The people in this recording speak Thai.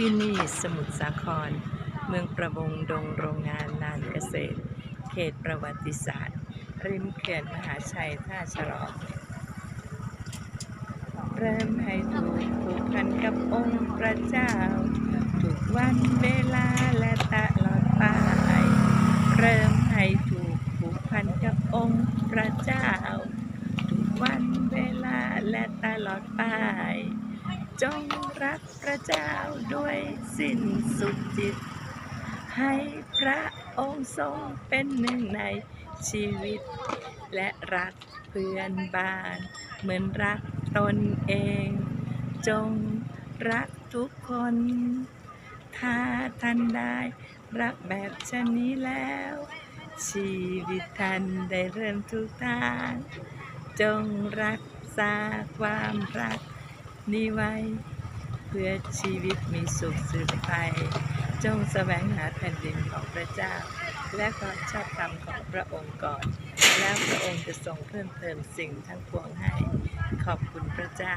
ที่นี่สมุทรสาคร เมืองประมงดงโรงงานลานเกษตร เขตประวัติศาสตร์ ริมเขื่อนมหาชัยท่าฉลอมเริ่มให้ถูกผูกพันกับองค์พระเจ้าทุกวันเวลาและตลอดไปเริ่มให้ถูกผูกพันกับองค์พระเจ้าทุกวันเวลาและตลอดไป จงรักพระเจ้าด้วยสิ้นสุดจิต ให้พระองค์ทรงเป็นหนึ่งในชีวิต และรักเพื่อนบ้าน เหมือนรักตนเอง จงรักทุกคน ถ้าท่านได้รักแบบชนนี้แล้ว ชีวิตท่านได้เริ่มทุกทาง จงรักษาความรัก นี้ไว้ เพื่อชีวิตมีสุขสืบไป จงแสวงหาแผ่นดินของพระเจ้า และความชอบธรรมของพระองค์ก่อน แล้วพระองค์จะทรงเพิ่มเติมสิ่งทั้งปวงให้ ขอบคุณพระเจ้า